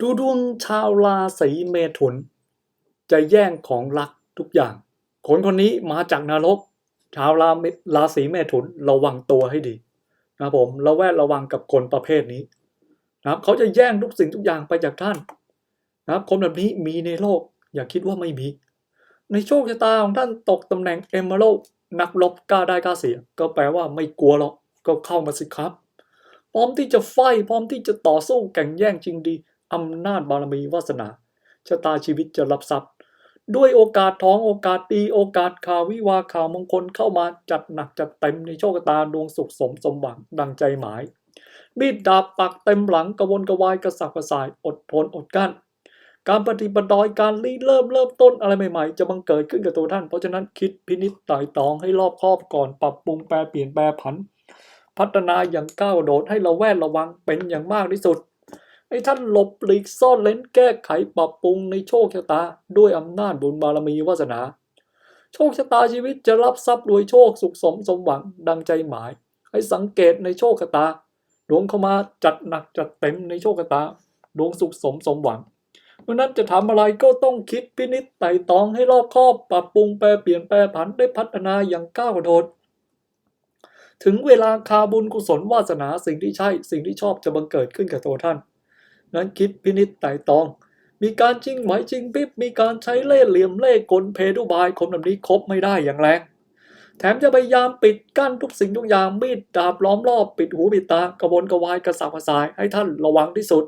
ดูดวงชาวราศีเมถุน จะแย่งของรักทุกอย่าง คนคนนี้มาจากนรก ชาวราราศีเมถุนระวังตัวให้ดีนะผมระแวดระวังกับคนประเภทนี้นะครับเขาจะแย่งทุกสิ่งทุกอย่างไปจากท่านนะครับคนแบบนี้มีในโลกอย่าคิดว่าไม่มี ในโชคชะตาของท่านตกตำแหน่งเอมเมอรัลนักรบกล้าได้กล้าเสีย ก็แปลว่าไม่กลัวหรอกก็เข้ามาสิครับ พร้อมที่จะไฟพร้อมที่จะต่อสู้แข่งแย่งจริงดี อำนาจบารมีวาสนาชะตาชีวิตจะรับทรัพย์ ด้วยโอกาสท้องโอกาสดีโอกาสข่าววิวาข่าวมงคลเข้ามาจัดหนักจัดเต็มในโชคตาดวงสุขสมสมหวังดังใจหมายมีดดาบปักเต็มหลังกระวนกระวายกระสับกระส่ายอดทนอดกั้นการปฏิบัติดอยการรีเริ่มเริ่มต้นอะไรใหม่ๆ จะบังเกิดขึ้นกับตัวท่าน เพราะฉะนั้นคิดพินิจไต่ตองให้รอบคอบก่อนปรับปรุงแปลเปลี่ยนแปลผัน พัฒนาอย่างก้าวโดดให้เราแวดระวังเป็นอย่างมากที่สุด ให้ท่านหลบหลีกซ่อนเล้นแก้ไขปรับปรุงในโชคชะตา ด้วยอำนาจบุญบารมีวาสนา โชคชะตาชีวิตจะรับทรัพย์รวยโชคสุขสมสมหวังดังใจหมาย ให้สังเกตในโชคชะตาดวงเข้ามาจัดหนักจัดเต็มในโชคชะตาดวงสุขสมสมหวังเพราะนั้นจะทำอะไรก็ต้องคิดพินิจไต่ตองให้รอบคอบปรับปรุงแปลเปลี่ยนแปลผันได้พัฒนาอย่างก้าวกระโดดถึงเวลาคาบุญกุศลวาสนาสิ่งที่ใช่สิ่งที่ชอบจะบังเกิดขึ้นกับตัวท่าน นั้นคิดพินิจไต่ตอง มีการจริงไหมจริงปิ๊บมีการใช้เล่ห์เหลี่ยมเล่ห์กลเพดุบายคนแบบนี้คบไม่ได้อย่างแรง แถมจะพยายามปิดกั้นทุกสิ่งทุกอย่างมีดดาบล้อมรอบปิดหูปิดตากระวนกระวายกระสับกระส่ายให้ท่านระวังที่สุด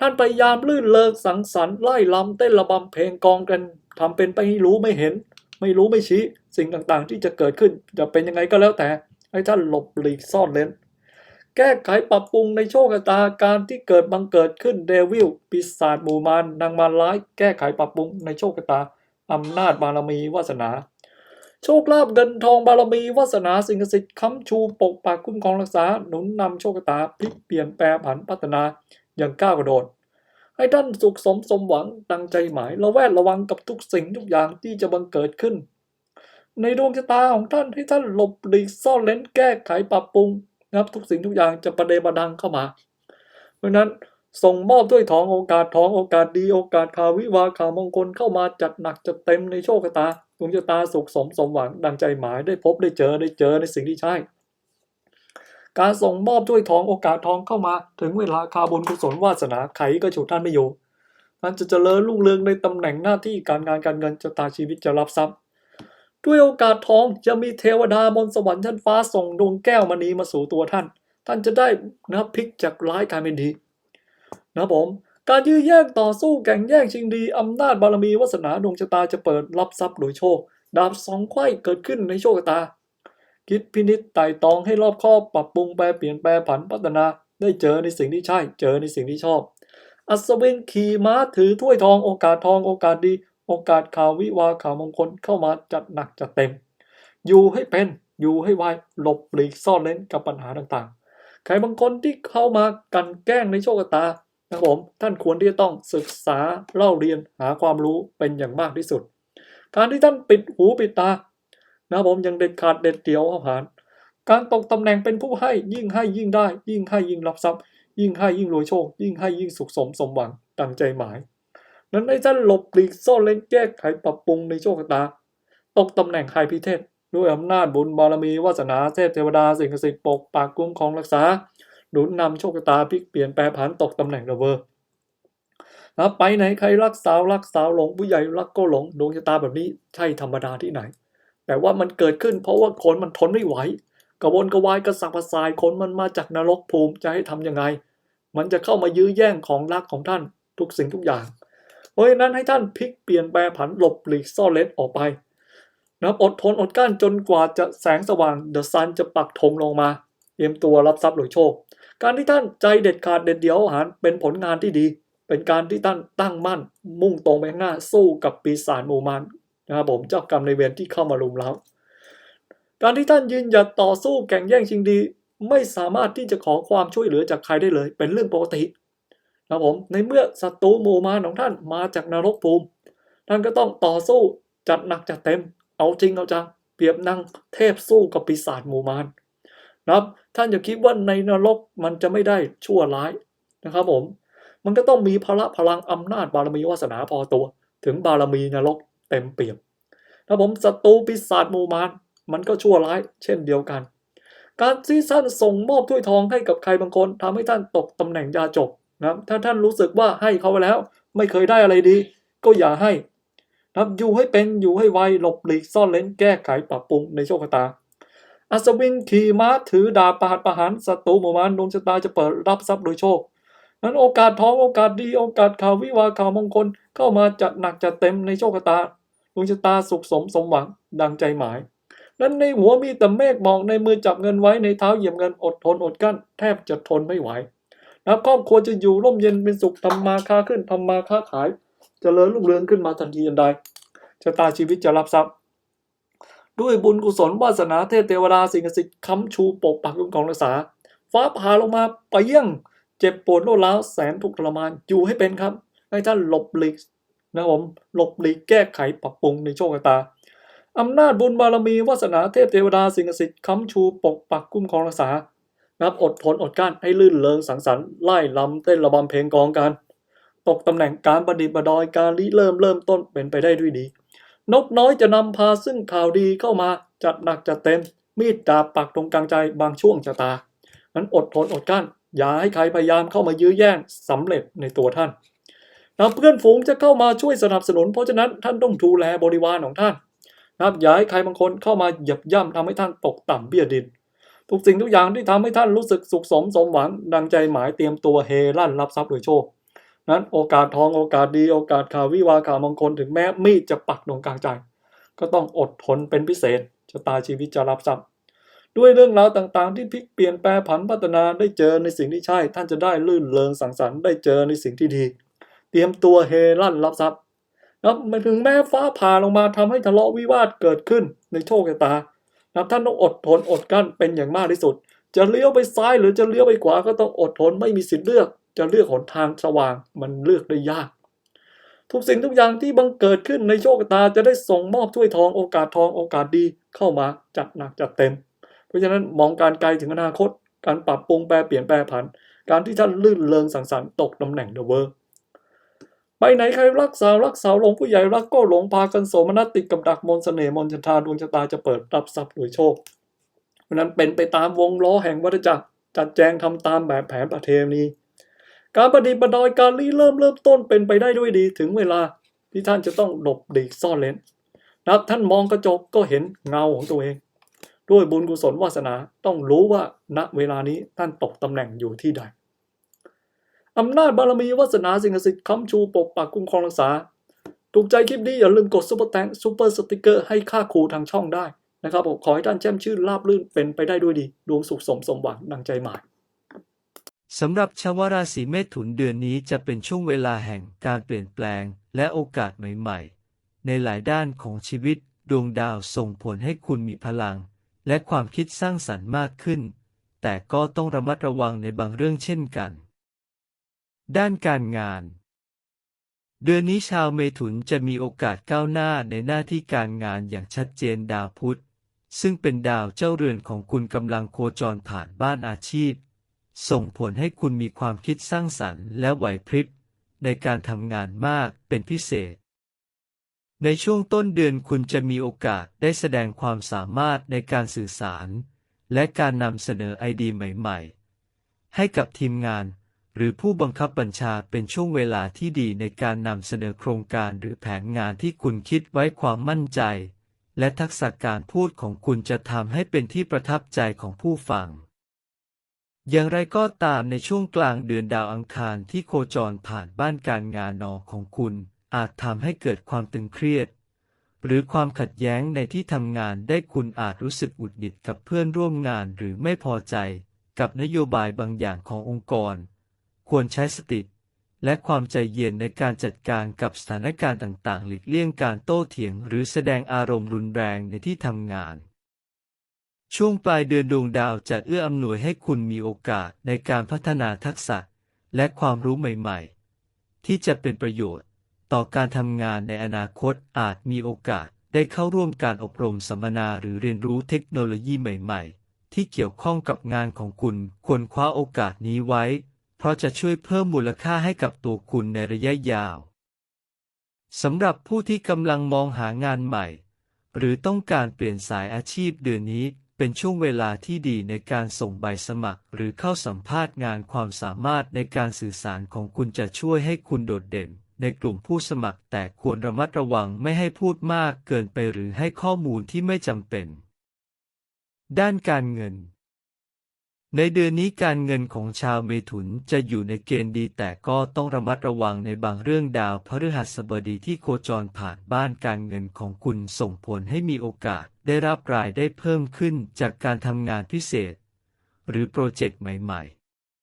ท่านพยายามลื่นเลิกสังสรรค์ไล่ลำเต้นระบำเพลงกองกันทำเป็นไปให้รู้ไม่เห็น ไม่รู้ไม่ชี้สิ่งต่างๆ ที่จะเกิดขึ้นจะเป็นยังไงก็แล้วแต่ให้ท่านหลบหลีกซ่อนเลน แก้ไขปรับปรุงในโชคชะตาการที่เกิดบังเกิดขึ้นเดวิลปีศาจหมู่มารนางมารร้าย แก้ไขปรับปรุงในโชคชะตาอำนาจบารมีวาสนา โชคลาภเงินทองบารมีวาสนาสิ่งศักดิ์สิทธิ์ค้ำชูปกปักคุ้มครองรักษาหนุนนำโชคชะตาพลิกเปลี่ยนแปลผันพัฒนาอย่างก้าวกระโดด ให้ท่านสุขสมสมหวังดังใจหมายระแวดระวังกับทุกสิ่งทุกอย่างที่จะบังเกิดขึ้น ในดวงชะตาของท่านให้ท่านหลบหลีกซ่อนเลนแก้ไขปรับปรุง นะครับ ทุกสิ่งทุกอย่างจะประเดประดังเข้ามา เพราะฉะนั้นส่งมอบด้วยทองโอกาสทองโอกาสดีโอกาสข่าววิวาข่าวมงคลเข้ามาจัดหนักจัดเต็มในโชคชะตาดวงชะตาสุขสมสมหวังดังใจหมายได้พบได้เจอได้เจอในสิ่งที่ใช่ การส่งมอบด้วยทองโอกาสทองเข้ามา ถึงเวลาคาบุญกุศลวาสนาไขก็ฉุดท่านไม่อยู่ท่านจะเจริญรุ่งเรืองในตำแหน่งหน้าที่การงานการเงินชะตาชีวิตจะรับทรัพย์ ด้วยโอกาสทองจะมีเทวดามนต์สวรรค์ชั้นฟ้าส่งดวงแก้วมณีมาสู่ตัวท่าน ท่านจะได้นะพลิกจากร้ายกลายเป็นดี นะผม การยื้อแย่งต่อสู้แข่งแย่งชิงดีอำนาจบารมีวาสนาดวงชะตาจะเปิดรับทรัพย์โดยโชค ดาบสองไขว้เกิดขึ้นในโชคชะตา คิดพินิจไต่ตองให้รอบคอบปรับปรุงแปลเปลี่ยนแปลผันพัฒนา ได้เจอในสิ่งที่ใช่ เจอในสิ่งที่ชอบ อัศวินขี่ม้าถือถ้วยทองโอกาสทองโอกาสดี โอกาสข่าววิวาข่าวมงคลเข้ามาจัดหนักจัดเต็ม อยู่ให้เป็นอยู่ให้ไวหลบหลีกซ่อนเล้นกับปัญหาต่างๆ ใครบางคนที่เข้ามากันแกล้งในโชคตานะครับผมท่านควรที่จะต้องศึกษาเล่าเรียนหาความรู้เป็นอย่างมากที่สุด การที่ท่านปิดหูปิดตานะครับผมยังเด็ดขาดเด็ดเดี่ยวเอาผานการตกตำแหน่งเป็นผู้ให้ยิ่งให้ยิ่งได้ ยิ่งให้ยิ่งรับทรัพย์ ยิ่งให้ยิ่งรวยโชค ยิ่งให้ยิ่งสุขสมสมหวังดังใจหมาย นั้นให้ท่านหลบหลีกซ่อนเล้นแก้ไขปรับปรุงในโชคชะตา ตกตำแหน่งไฮพิเทศด้วยอำนาจบุญบารมีวาสนาเทพเทวดาสิ่งศักดิ์สิทธิ์ปกปักคุ้มครองรักษาหนุนนำโชคชะตาพลิกเปลี่ยนแปลผันตกตำแหน่งระเวอร์นะไปไหนใครรักสาวรักสาวหลงผู้ใหญ่รักก็หลงดวงชะตาแบบนี้ใช่ธรรมดาที่ไหน แต่ว่ามันเกิดขึ้นเพราะว่าคนมันทนไม่ไหวกระวนกระวายกระสับกระส่ายคนมันมาจากนรกภูมิจะให้ทำยังไง มันจะเข้ามายื้อแย่งของรักของท่านทุกสิ่งทุกอย่าง เพราะฉะนั้นให้ท่านพลิกเปลี่ยนแปลผันหลบหลีกซ่อนเล็ดออกไปนะอดทนอดกลั้นจนกว่าจะแสงสว่างเดอะซันจะปักธงลงมาเตรียมตัวรับทรัพย์หรือโชค การที่ท่านใจเด็ดขาดเด็ดเดี่ยวหารเป็นผลงานที่ดี เป็นการที่ท่านตั้งมั่น มุ่งตรงไปข้างหน้าสู้กับปีศาจมูมารนะครับผมเจ้ากรรมในเวรที่เข้ามาลุมเร้าการที่ท่านยืนหยัดต่อสู้แข่งแย่งชิงดี ไม่สามารถที่จะขอความช่วยเหลือจากใครได้เลย เป็นเรื่องปกติ นะครับผมในเมื่อศัตรูหมู่มารของท่านมาจากนรกภูมิ ท่านก็ต้องต่อสู้จัดหนักจัดเต็ม เอาจริงเอาจังเปรียบนั่งเทพสู้กับปีศาจหมู่มารนะครับ ท่านอย่าคิดว่าในนรกมันจะไม่ได้ชั่วร้ายนะครับผม มันก็ต้องมีพละพลังอำนาจบารมีวาสนาพอตัว ถึงบารมีนรกเต็มเปี่ยมถ้าผมศัตรูปีศาจหมู่มารมันก็ชั่วร้าย เช่นเดียวกัน การที่ท่านส่งมอบถ้วยทองให้กับใครบางคนทำให้ท่านตกตำแหน่งยาจก นะถ้าท่านรู้สึกว่าให้เขาไปแล้ว ไม่เคยได้อะไรดี ก็อย่าให้นะอยู่ให้เป็นอยู่ให้ไวหลบหลีกซ่อนเล้นแก้ไขปรับปรุงในโชคชะตาอัศวินขี่ม้าถือดาบประหัตประหารศัตรูหมู่มารดวงชะตาจะเปิดรับทรัพย์โดยโชค นั้นโอกาสทองโอกาสดีโอกาสข่าววิวาข่าวมงคลเข้ามาจัดหนักจัดเต็มในโชคชะตาดวงชะตาสุขสมสมหวังดังใจหมาย นั้นในหัวมีแต่เมฆหมอกในมือจับเงินไว้ในเท้าเหยียบเงินอดทนอดกั้น แทบจะทนไม่ไหว ครอบครัวจะอยู่ร่มเย็นเป็นสุขทำมาค้าขึ้นทำมาค้าขายจเจริญรุ่งเรืองขึ้นมาทันทีทันใดชะตาชีวิตจะรับทรัพย์ ด้วยบุญกุศลวาสนาเทพเทวดาสิ่งศักดิ์สิทธิ์ค้ำชูปกปักคุ้มครองรักษา ฟ้าผ่าลงมาไปเยี่ยง เจ็บปวดโลดร้าวแสนทุกข์ทรมานอยู่ให้เป็นครับให้ท่านหลบหลีกนะครับผมหลบหลีกแก้ไขปรับปรุงในโชคชะตาอำนาจบุญบารมีวาสนาเทพเทวดาสิ่งศักดิ์สิทธิ์ค้ำชูปกปักคุ้มครองรักษา นะครับอดทนอดกลั้นให้ลื่นเลงสังสรรค์ไล่ลำเต้นระบำเพลงกองกัน ตกตำแหน่งการประดิษฐ์ประดอยการริเริ่มเริ่มต้นเป็นไปได้ด้วยดี นกน้อยจะนำพาซึ่งข่าวดีเข้ามาจัดหนักจัดเต็ม มีดดาบปักตรงกลางใจบางช่วงชะตานั้นอดทนอดกลั้น อย่าให้ใครพยายามเข้ามายื้อแย่งสำเร็จในตัวท่านนะเพื่อนฝูงจะเข้ามาช่วยสนับสนุน เพราะฉะนั้นท่านต้องดูแลบริวารของท่านนะครับอย่าให้ใครบางคนเข้ามาเหยียบย่ำทำให้ท่านตกต่ำเบี้ยดิน ทุกสิ่งทุกอย่างที่ทำให้ท่านรู้สึกสุขสมสมหวัง ดังใจหมายเตรียมตัวเฮลั่นรับทรัพย์โดยโชคนั้นโอกาสทองโอกาสดีโอกาสข่าววิวาข่าวมงคลถึงแม้มีดจะปักตรงกลางใจ ก็ต้องอดทนเป็นพิเศษชะตาชีวิตจะรับทรัพย์ด้วยเรื่องราวต่างๆ ที่พลิกเปลี่ยนแปลผันพัฒนาได้เจอในสิ่งที่ใช่ ท่านจะได้ลื่นเลงสังสรรค์ได้เจอในสิ่งที่ดี เตรียมตัวเฮลั่นรับทรัพย์นะมันถึงแม้ฟ้าผ่าลงมาทำให้ทะเลาะวิวาทเกิดขึ้นในโชคชะตา นะท่านต้องอดทนอดกลั้นเป็นอย่างมากที่สุด จะเลี้ยวไปซ้ายหรือจะเลี้ยวไปขวาก็ต้องอดทนไม่มีสิทธิ์เลือก จะเลือกหนทางสว่างมันเลือกได้ยาก ทุกสิ่งทุกอย่างที่บังเกิดขึ้นในโชคตาจะได้ส่งมอบถ้วยทองโอกาสทองโอกาสดีเข้ามาจัดหนักจัดเต็ม เพราะฉะนั้นมองการไกลถึงอนาคต การปรับปรุงแปรเปลี่ยนแปรผัน การที่ท่านลื่นเลงสังสรรค์ตกตำแหน่งเดอะเวอร์ ไปไหนใครรักสาวรักสาวหลงผู้ใหญ่รักก็หลงพากันโสมนัสติดกับดักมนต์เสน่ห์มนต์ชะตาดวงชะตาจะเปิดรับทรัพย์โดยโชคเพราะนั้นเป็นไปตามวงล้อแห่งวัฏจักรจัดแจงทำตามแบบแผนประเทณีการประดิษฐ์ประดอยการรีเริ่มเริ่มต้นเป็นไปได้ด้วยดีถึงเวลาที่ท่านจะต้องหลบหลีกซ่อนเลนนับท่านมองกระจกก็เห็นเงาของตัวเอง ด้วยบุญกุศลวาสนาต้องรู้ว่าณเวลานี้ท่านตกตำแหน่งอยู่ที่ใด อำนาจบารมีวาสนาสิ่งศักดิ์สิทธิ์ค้ำชูปกปักคุ้มครองรักษา ถูกใจคลิปนี้อย่าลืมกดซุปเปอร์แตงซุปเปอร์สติกเกอร์ให้ค่าครูทางช่องได้นะครับผมขอให้ท่านแช่มชื่นราบรื่นเป็นไปได้ด้วยดี ดวงสุขสมสมหวังดังใจหมายสำหรับชาวราศีเมถุนเดือนนี้จะเป็นช่วงเวลาแห่งการเปลี่ยนแปลงและโอกาสใหม่ ๆ ในหลายด้านของชีวิต ดวงดาวส่งผลให้คุณมีพลัง และความคิดสร้างสรรค์มากขึ้น แต่ก็ต้องระมัดระวังในบางเรื่องเช่นกัน ด้านการงาน เดือนนี้ชาวเมถุนจะมีโอกาสก้าวหน้าในหน้าที่การงานอย่างชัดเจนดาวพุธ ซึ่งเป็นดาวเจ้าเรือนของคุณกำลังโคจรผ่านบ้านอาชีพ ส่งผลให้คุณมีความคิดสร้างสรรค์และไหวพริบในการทำงานมากเป็นพิเศษ ในช่วงต้นเดือนคุณจะมีโอกาสได้แสดงความสามารถในการสื่อสาร และการนำเสนอไอเดียใหม่ ๆ ให้กับทีมงาน หรือผู้บังคับบัญชาเป็นช่วงเวลาที่ดีในการนำเสนอโครงการหรือแผนงานที่คุณคิดไว้ความมั่นใจ และทักษะการพูดของคุณจะทำให้เป็นที่ประทับใจของผู้ฟัง อย่างไรก็ตามในช่วงกลางเดือนดาวอังคารที่โคจรผ่านบ้านการงานนอของคุณ อาจทำให้เกิดความตึงเครียด หรือความขัดแย้งในที่ทำงานได้คุณอาจรู้สึกอุดหงิดกับเพื่อนร่วมงานหรือไม่พอใจ กับนโยบายบางอย่างขององค์กร ควรใช้สติ และความใจเย็นในการจัดการกับสถานการณ์ต่างๆ หลีกเลี่ยงการโต้เถียง หรือแสดงอารมณ์รุนแรงในที่ทำงาน ช่วงปลายเดือนดวงดาวจะเอื้ออำนวยให้คุณมีโอกาสในการพัฒนาทักษะ และความรู้ใหม่ ๆ ที่จะเป็นประโยชน์ ต่อการทำงานในอนาคตอาจมีโอกาสได้เข้าร่วมการอบรมสัมมนาหรือเรียนรู้เทคโนโลยีใหม่ ๆ ที่เกี่ยวข้องกับงานของคุณควรคว้าโอกาสนี้ไว้ เพราะจะช่วยเพิ่มมูลค่าให้กับตัวคุณในระยะยาวสำหรับผู้ที่กำลังมองหางานใหม่ หรือต้องการเปลี่ยนสายอาชีพเดือนนี้เป็นช่วงเวลาที่ดีในการส่งใบสมัคร หรือเข้าสัมภาษณ์งานความสามารถในการสื่อสารของคุณจะช่วยให้คุณโดดเด่น ในกลุ่มผู้สมัครแต่ควรระมัดระวังไม่ให้พูดมากเกินไปหรือให้ข้อมูลที่ไม่จำเป็น ด้านการเงิน ในเดือนนี้การเงินของชาวเมถุนจะอยู่ในเกณฑ์ดีแต่ก็ต้องระมัดระวังในบางเรื่องดาวพฤหัสบดีที่โคจรผ่านบ้านการเงินของคุณส่งผลให้มีโอกาสได้รับรายได้เพิ่มขึ้นจากการทำงานพิเศษ หรือโปรเจกต์ใหม่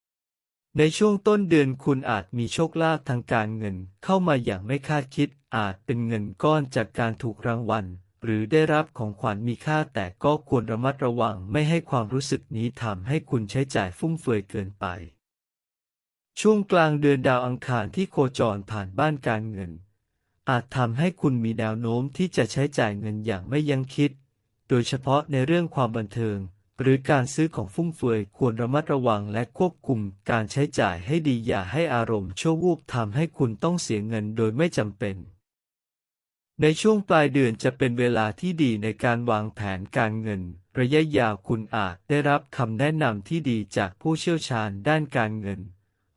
ๆ ในช่วงต้นเดือนคุณอาจมีโชคลาภทางการเงินเข้ามาอย่างไม่คาดคิดอาจเป็นเงินก้อนจากการถูกรางวัล หรือได้รับของขวัญมีค่าแต่ก็ควรระมัดระวังไม่ให้ความรู้สึกนี้ทำให้คุณใช้จ่ายฟุ่มเฟือยเกินไป ช่วงกลางเดือนดาวอังคารที่โคจรผ่านบ้านการเงิน อาจทำให้คุณมีแนวโน้มที่จะใช้จ่ายเงินอย่างไม่ยั้งคิด โดยเฉพาะในเรื่องความบันเทิง หรือการซื้อของฟุ่มเฟือยควรระมัดระวังและควบคุมการใช้จ่ายให้ดีอย่าให้อารมณ์ชั่ววูบทำให้คุณต้องเสียเงินโดยไม่จำเป็น ในช่วงปลายเดือนจะเป็นเวลาที่ดีในการวางแผนการเงิน ระยะยาวคุณอาจได้รับคำแนะนำที่ดีจากผู้เชี่ยวชาญด้านการเงิน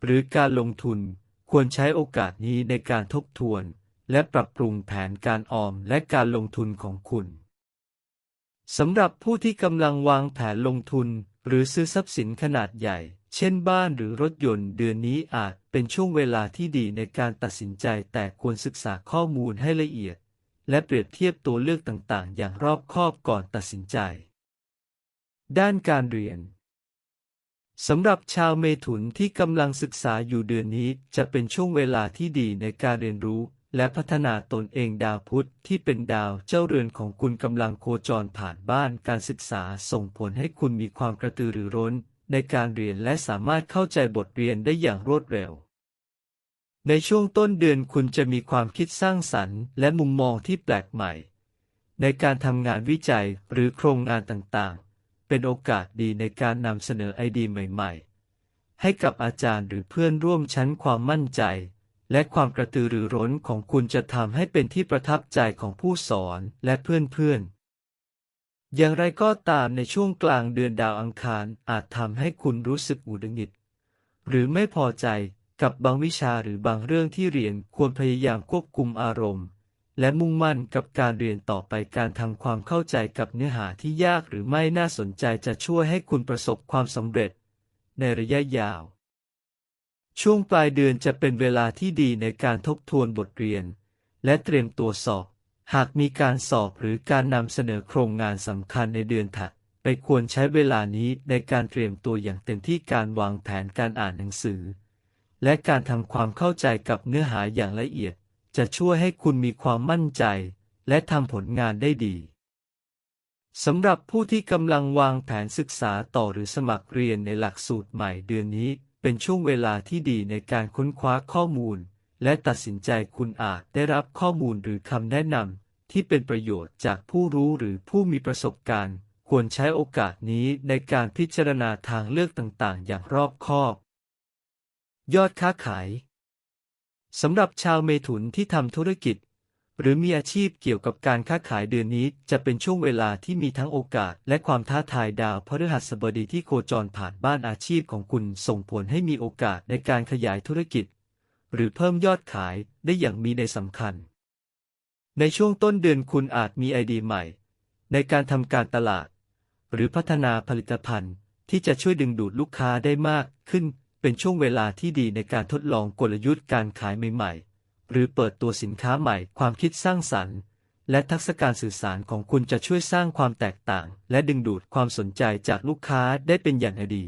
หรือการลงทุน ควรใช้โอกาสนี้ในการทบทวน และปรับปรุงแผนการออมและการลงทุนของคุณสำหรับผู้ที่กำลังวางแผนลงทุน หรือซื้อทรัพย์สินขนาดใหญ่ เช่นบ้านหรือรถยนต์เดือนนี้อาจเป็นช่วงเวลาที่ดีในการตัดสินใจแต่ควรศึกษาข้อมูลให้ละเอียด และเปรียบเทียบตัวเลือกต่างๆ อย่างรอบคอบก่อนตัดสินใจ ด้านการเรียนสำหรับชาวเมถุนที่กำลังศึกษาอยู่เดือนนี้จะเป็นช่วงเวลาที่ดีในการเรียนรู้ และพัฒนาตนเองดาวพุธที่เป็นดาวเจ้าเรือนของคุณกำลังโคจรผ่านบ้านการศึกษาส่งผลให้คุณมีความกระตือรือร้น ในการเรียนและสามารถเข้าใจบทเรียนได้อย่างรวดเร็ว ในช่วงต้นเดือนคุณจะมีความคิดสร้างสรรค์ และมุมมองที่แปลกใหม่ ในการทำงานวิจัยหรือโครงงานต่างๆ เป็นโอกาสดีในการนำเสนอไอเดียใหม่ ๆ ให้กับอาจารย์หรือเพื่อนร่วมชั้นความมั่นใจ และความกระตือรือร้นของคุณจะทำให้เป็นที่ประทับใจของผู้สอนและเพื่อนๆอย่างไรก็ตามในช่วงกลางเดือนดาวอังคารอาจทำให้คุณรู้สึกหงุดหงิด หรือไม่พอใจ กับบางวิชาหรือบางเรื่องที่เรียนควรพยายามควบคุมอารมณ์ และมุ่งมั่นกับการเรียนต่อไปการทำความเข้าใจกับเนื้อหาที่ยากหรือไม่น่าสนใจจะช่วยให้คุณประสบความสำเร็จ ในระยะยาว ช่วงปลายเดือนจะเป็นเวลาที่ดีในการทบทวนบทเรียน และเตรียมตัวสอบ หากมีการสอบหรือการนำเสนอโครงงานสำคัญในเดือนถัดไปควรใช้เวลานี้ในการเตรียมตัวอย่างเต็มที่การวางแผนการอ่านหนังสือ และการทำความเข้าใจกับเนื้อหาอย่างละเอียด จะช่วยให้คุณมีความมั่นใจ และทำผลงานได้ดีสำหรับผู้ที่กำลังวางแผนศึกษาต่อหรือสมัครเรียนในหลักสูตรใหม่เดือนนี้ เป็นช่วงเวลาที่ดีในการค้นคว้าข้อมูล และตัดสินใจคุณอาจได้รับข้อมูลหรือคำแนะนำที่เป็นประโยชน์จากผู้รู้หรือผู้มีประสบการณ์ ควรใช้โอกาสนี้ในการพิจารณาทางเลือกต่างๆ อย่างรอบคอบ ยอดค้าขายสำหรับชาวเมถุนที่ทำธุรกิจ หรือมีอาชีพเกี่ยวกับการค้าขายเดือนนี้ จะเป็นช่วงเวลาที่มีทั้งโอกาส และความท้าทายดาวพฤหัสบดีที่โคจรผ่านบ้านอาชีพของคุณส่งผลให้มีโอกาสในการขยายธุรกิจ หรือเพิ่มยอดขายได้อย่างมีในสำคัญ ในช่วงต้นเดือนคุณอาจมีไอเดียใหม่ ในการทำการตลาด หรือพัฒนาผลิตภัณฑ์ที่จะช่วยดึงดูดลูกค้าได้มากขึ้น เป็นช่วงเวลาที่ดีในการทดลองกลยุทธ์การขายใหม่ๆ หรือเปิดตัวสินค้าใหม่ความคิดสร้างสรรค์ และทักษะการสื่อสารของคุณจะช่วยสร้างความแตกต่าง และดึงดูดความสนใจจากลูกค้าได้เป็นอย่างดี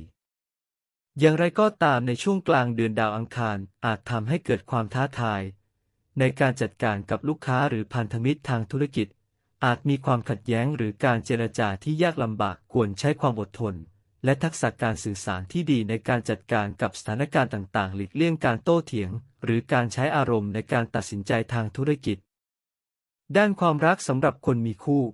อย่างไรก็ตามในช่วงกลางเดือนดาวอังคารอาจทำให้เกิดความท้าทาย ในการจัดการกับลูกค้าหรือพันธมิตรทางธุรกิจ อาจมีความขัดแย้งหรือการเจรจาที่ยากลำบากควรใช้ความอดทน และทักษะการสื่อสารที่ดีในการจัดการกับสถานการณ์ต่างๆ หลีกเลี่ยงการโต้เถียง หรือการใช้อารมณ์ในการตัดสินใจทางธุรกิจ ด้านความรักสำหรับคนมีคู่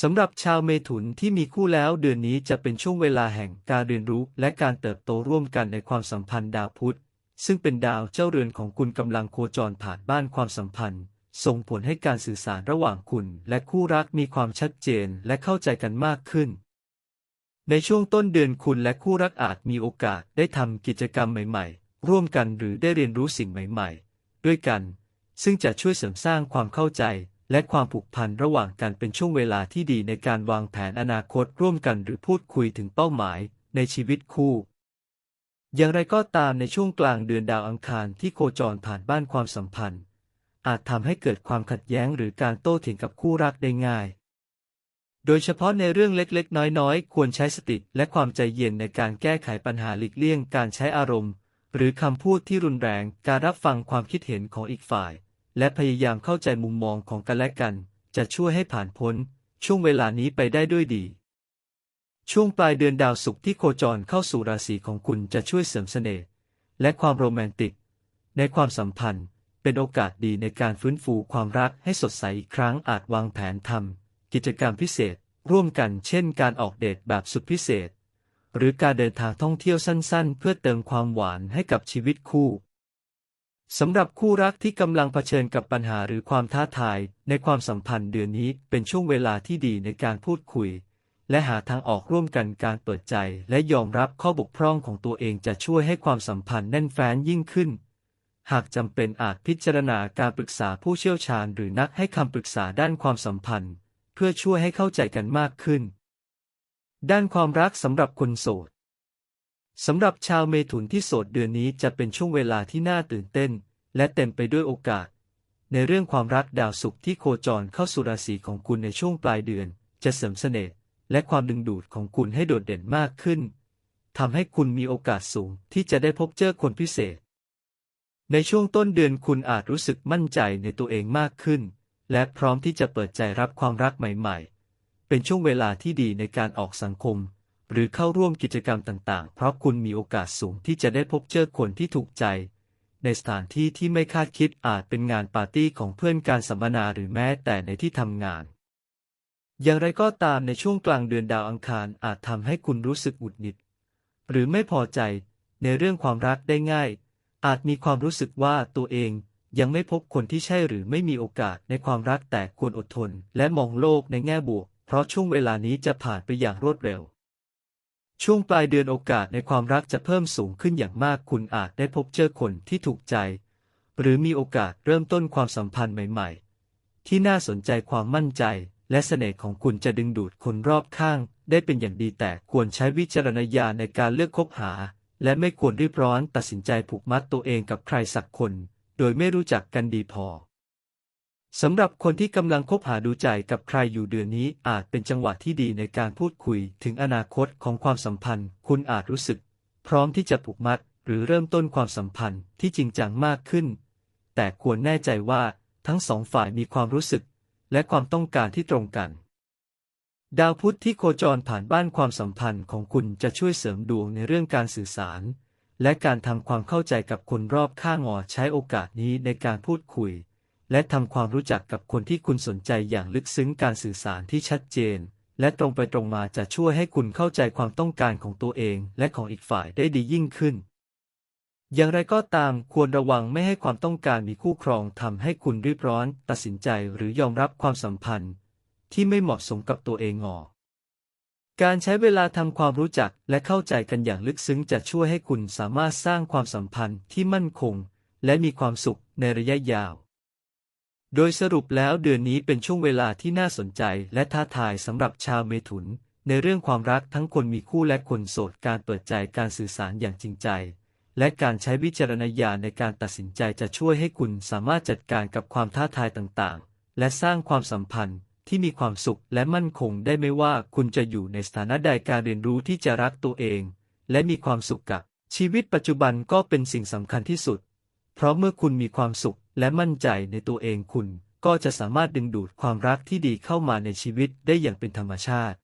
สำหรับชาวเมถุนที่มีคู่แล้วเดือนนี้จะเป็นช่วงเวลาแห่งการเรียนรู้และการเติบโตร่วมกันในความสัมพันธ์ดาวพุธ ซึ่งเป็นดาวเจ้าเรือนของคุณกำลังโคจรผ่านบ้านความสัมพันธ์ ส่งผลให้การสื่อสารระหว่างคุณ และคู่รักมีความชัดเจนและเข้าใจกันมากขึ้น ในช่วงต้นเดือนคุณและคู่รักอาจมีโอกาสได้ทำกิจกรรมใหม่ๆ ร่วมกันหรือได้เรียนรู้สิ่งใหม่ๆ ด้วยกัน ซึ่งจะช่วยเสริมสร้างความเข้าใจและความผูกพันระหว่างกันเป็นช่วงเวลาที่ดีในการวางแผนอนาคตร่วมกันหรือพูดคุยถึงเป้าหมายในชีวิตคู่ อย่างไรก็ตามในช่วงกลางเดือนดาวอังคารที่โคจรผ่านบ้านความสัมพันธ์ อาจทำให้เกิดความขัดแย้งหรือการโต้เถียงกับคู่รักได้ง่าย โดยเฉพาะในเรื่องเล็กๆ น้อยๆ ควรใช้สติและความใจเย็นในการแก้ไขปัญหาหลีกเลี่ยงการใช้อารมณ์ หรือคำพูดที่รุนแรง การรับฟังความคิดเห็นของอีกฝ่าย และพยายามเข้าใจมุมมองของกันและกัน จะช่วยให้ผ่านพ้น ช่วงเวลานี้ไปได้ด้วยดี ช่วงปลายเดือนดาวศุกร์ที่โคจรเข้าสู่ราศีของคุณจะช่วยเสริมเสน่ห์และความโรแมนติก ในความสัมพันธ์ เป็นโอกาสดีในการฟื้นฟูความรักให้สดใสอีกครั้งอาจวางแผนทำ กิจกรรมพิเศษ ร่วมกันเช่นการออกเดทแบบสุดพิเศษ หรือการเดินทางท่องเที่ยวสั้นๆ เพื่อเติมความหวานให้กับชีวิตคู่สำหรับคู่รักที่กำลังเผชิญกับปัญหาหรือความท้าทาย ในความสัมพันธ์เดือนนี้เป็นช่วงเวลาที่ดีในการพูดคุย และหาทางออกร่วมกันการเปิดใจ และยอมรับข้อบกพร่องของตัวเองจะช่วยให้ความสัมพันธ์แน่นแฟ้นยิ่งขึ้น หากจำเป็นอาจพิจารณาการปรึกษาผู้เชี่ยวชาญ หรือนักให้คำปรึกษาด้านความสัมพันธ์ เพื่อช่วยให้เข้าใจกันมากขึ้น ด้านความรักสำหรับคนโสดสำหรับชาวเมถุนที่โสดเดือนนี้จะเป็นช่วงเวลาที่น่าตื่นเต้น และเต็มไปด้วยโอกาส ในเรื่องความรักดาวศุกร์ที่โคจรเข้าสู่ราศีของคุณในช่วงปลายเดือน จะเสริมเสน่ห์และความดึงดูดของคุณให้โดดเด่นมากขึ้นทำให้คุณมีโอกาสสูงที่จะได้พบเจอคนพิเศษ ในช่วงต้นเดือนคุณอาจรู้สึกมั่นใจในตัวเองมากขึ้น และพร้อมที่จะเปิดใจรับความรักใหม่ ๆ เป็นช่วงเวลาที่ดีในการออกสังคม หรือเข้าร่วมกิจกรรมต่างๆ เพราะคุณมีโอกาสสูงที่จะได้พบเจอคนที่ถูกใจ ในสถานที่ที่ไม่คาดคิดอาจเป็นงานปาร์ตี้ของเพื่อนการสัมมนาหรือแม้แต่ในที่ทำงาน อย่างไรก็ตามในช่วงกลางเดือนดาวอังคารอาจทำให้คุณรู้สึกหงุดหงิด หรือไม่พอใจในเรื่องความรักได้ง่าย อาจมีความรู้สึกว่าตัวเอง ยังไม่พบคนที่ใช่หรือไม่มีโอกาสในความรักแต่ควรอดทน และมองโลกในแง่บวก เพราะช่วงเวลานี้จะผ่านไปอย่างรวดเร็ว ช่วงปลายเดือนโอกาสในความรักจะเพิ่มสูงขึ้นอย่างมากคุณอาจได้พบเจอคนที่ถูกใจ หรือมีโอกาสเริ่มต้นความสัมพันธ์ใหม่ ๆ ที่น่าสนใจความมั่นใจ และเสน่ห์ของคุณจะดึงดูดคนรอบข้าง ได้เป็นอย่างดีแต่ควรใช้วิจารณญาณในการเลือกคบหา และไม่ควรรีบร้อนตัดสินใจผูกมัดตัวเองกับใครสักคน โดยไม่รู้จักกันดีพอสำหรับคนที่กำลังคบหาดูใจกับใครอยู่เดือนนี้อาจเป็นจังหวะที่ดีในการพูดคุยถึงอนาคตของความสัมพันธ์ คุณอาจรู้สึก พร้อมที่จะผูกมัด หรือเริ่มต้นความสัมพันธ์ที่จริงจังมากขึ้น แต่ควรแน่ใจว่าทั้งสองฝ่ายมีความรู้สึก และความต้องการที่ตรงกัน ดาวพุธที่โคจรผ่านบ้านความสัมพันธ์ของคุณจะช่วยเสริมดวงในเรื่องการสื่อสาร และการทำความเข้าใจกับคนรอบข้างอใช้โอกาสนี้ในการพูดคุย และทำความรู้จักกับคนที่คุณสนใจอย่างลึกซึ้งการสื่อสารที่ชัดเจน และตรงไปตรงมาจะช่วยให้คุณเข้าใจความต้องการของตัวเอง และของอีกฝ่ายได้ดียิ่งขึ้น อย่างไรก็ตามควรระวังไม่ให้ความต้องการมีคู่ครองทำให้คุณรีบร้อน ตัดสินใจหรือยอมรับความสัมพันธ์ ที่ไม่เหมาะสมกับตัวเองงอ การใช้เวลาทำความรู้จักและเข้าใจกันอย่างลึกซึ้งจะช่วยให้คุณสามารถสร้างความสัมพันธ์ที่มั่นคง และมีความสุขในระยะยาว โดยสรุปแล้วเดือนนี้เป็นช่วงเวลาที่น่าสนใจและท้าทายสำหรับชาวเมถุน ในเรื่องความรักทั้งคนมีคู่และคนโสดการเปิดใจการสื่อสารอย่างจริงใจ และการใช้วิจารณญาณในการตัดสินใจจะช่วยให้คุณสามารถจัดการกับความท้าทายต่างๆ และสร้างความสัมพันธ์ ที่มีความสุขและมั่นคงได้ไม่ว่าคุณจะอยู่ในสถานะใดการเรียนรู้ที่จะรักตัวเอง และมีความสุขกับชีวิตปัจจุบันก็เป็นสิ่งสำคัญที่สุด เพราะเมื่อคุณมีความสุขและมั่นใจในตัวเองคุณ ก็จะสามารถดึงดูดความรักที่ดีเข้ามาในชีวิตได้อย่างเป็นธรรมชาติ